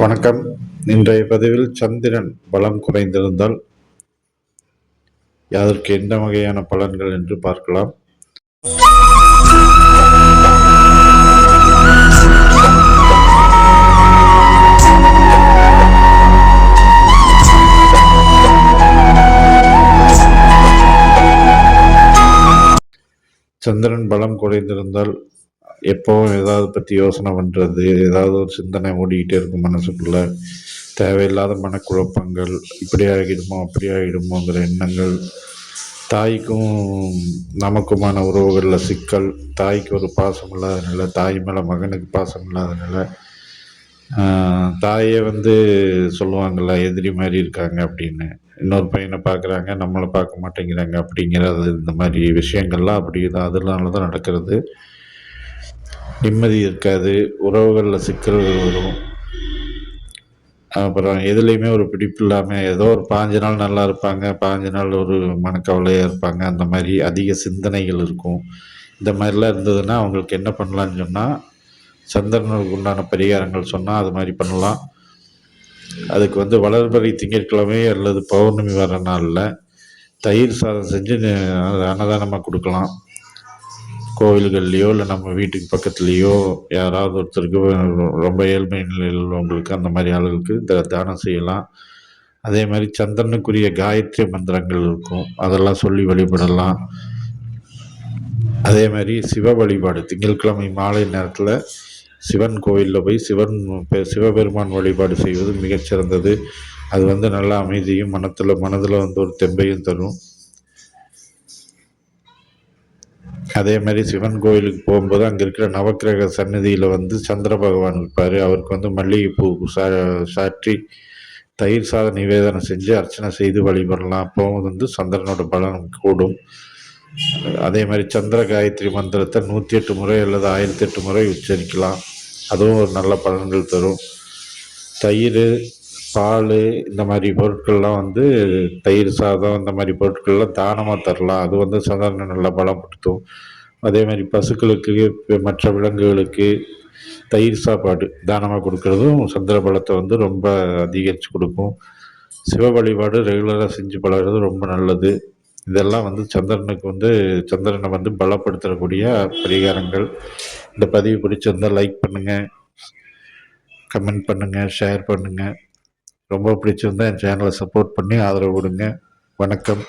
வணக்கம். இன்றைய பதிவில் சந்திரன் பலம் குறைந்திருந்தால் அதற்கு எந்த வகையான பலன்கள் என்று பார்க்கலாம். சந்திரன் பலம் குறைந்திருந்தால் எப்போவும் ஏதாவது பற்றி யோசனை பண்ணுறது ஏதாவது ஒரு சிந்தனை ஓடிக்கிட்டே இருக்கும் மனசுக்குள்ள. தேவையில்லாத மனக்குழப்பங்கள் இப்படி ஆகிடுமோ அப்படி ஆகிடுமோங்கிற எண்ணங்கள். தாய்க்கும் நமக்குமான உறவுகளில் சிக்கல். தாய்க்கு ஒரு பாசம் இல்லாதனால தாய் மேலே மகனுக்கு பாசம் இல்லாதனால தாயே தாயை வந்து சொல்லுவாங்கள்ல எதிரி மாதிரி இருக்காங்க அப்படின்னு. இன்னொரு பையனை பார்க்குறாங்க நம்மளை பார்க்க மாட்டேங்கிறாங்க அப்படிங்கிறது இந்த மாதிரி விஷயங்கள்லாம் அப்படி தான் அதனால தான் நடக்கிறது. நிம்மதி இருக்காது உறவுகளில் சிக்கல்கள் வரும். அப்புறம் எதுலேயுமே ஒரு பிடிப்பு இல்லாமல் ஏதோ ஒரு பாஞ்சு நாள் நல்லா இருப்பாங்க பாஞ்சு நாள் ஒரு மனக்கவலையாக இருப்பாங்க. அந்த மாதிரி அதிக சிந்தனைகள் இருக்கும். இந்த மாதிரிலாம் இருந்ததுன்னா அவங்களுக்கு என்ன பண்ணலான்னு சொன்னால் சந்திரனுக்கு உண்டான பரிகாரங்கள் சொன்னால் அது மாதிரி பண்ணலாம். அதுக்கு வந்து வளர்பறை திங்கட்கிழமை அல்லது பௌர்ணமி வர நாளில் தயிர் சாதம் செஞ்சு அன்னதானமாக கொடுக்கலாம். கோவில்கள்லையோ இல்லை நம்ம வீட்டுக்கு பக்கத்துலேயோ யாராவது ஒருத்தருக்கு ரொம்ப ஏழ்மை நிலையில் உள்ளவங்களுக்கு அந்த மாதிரி ஆளுகளுக்கு த தானம் செய்யலாம். அதே மாதிரி சந்திரனுக்குரிய காயத்ரி மந்திரங்கள் இருக்கும். அதெல்லாம் சொல்லி வழிபடலாம். அதே மாதிரி சிவ வழிபாடு. திங்கட்கிழமை மாலை நேரத்தில் சிவன் கோவிலில் போய் சிவன் பெ- சிவபெருமான் வழிபாடு செய்வது மிகச்சிறந்தது. அது வந்து நல்ல அமைதியும் மனத்தில் மனதில் வந்து ஒரு தெம்பையும் தரும். அதே மாதிரி சிவன் கோயிலுக்கு போகும்போது அங்கே இருக்கிற நவக்கிரக சன்னதியில் வந்து சந்திர பகவான் இருப்பார். அவருக்கு வந்து மல்லிகைப்பூ சா சாற்றி தயிர் சாத நிவேதனம் செஞ்சு அர்ச்சனை செய்து வழிபடலாம். அப்போவும் வந்து சந்திரனோட பலன் கூடும். அதே மாதிரி சந்திர காயத்ரி மந்திரத்தை நூற்றி எட்டு முறை அல்லது ஆயிரத்தி எட்டு முறை உச்சரிக்கலாம். அதுவும் ஒரு நல்ல பலன்கள் தரும். தயிர் பால் இந்த மாதிரி பொருட்கள்லாம் வந்து தயிர் சாதம் இந்த மாதிரி பொருட்கள்லாம் தானமாக தரலாம். அது வந்து சந்திரனை நல்லா பலப்படுத்தும் அதே மாதிரி பசுக்களுக்கு மற்ற விலங்குகளுக்கு தயிர் சாப்பாடு தானமாக கொடுக்கறதும் சந்திர பலத்தை வந்து ரொம்ப அதிகரித்து கொடுக்கும். சிவ வழிபாடு ரெகுலராக செஞ்சு பழகுறது ரொம்ப நல்லது. இதெல்லாம் வந்து சந்திரனுக்கு வந்து சந்திரனை வந்து பலப்படுத்தக்கூடிய பரிகாரங்கள். இந்த பதிவு பிடிச்சிருந்தால் லைக் பண்ணுங்கள் கமெண்ட் பண்ணுங்கள் ஷேர் பண்ணுங்கள் ரொம்ப பிடிச்சிருந்தா என் சேனலை சப்போர்ட் பண்ணி ஆதரவு கொடுங்க. வணக்கம்.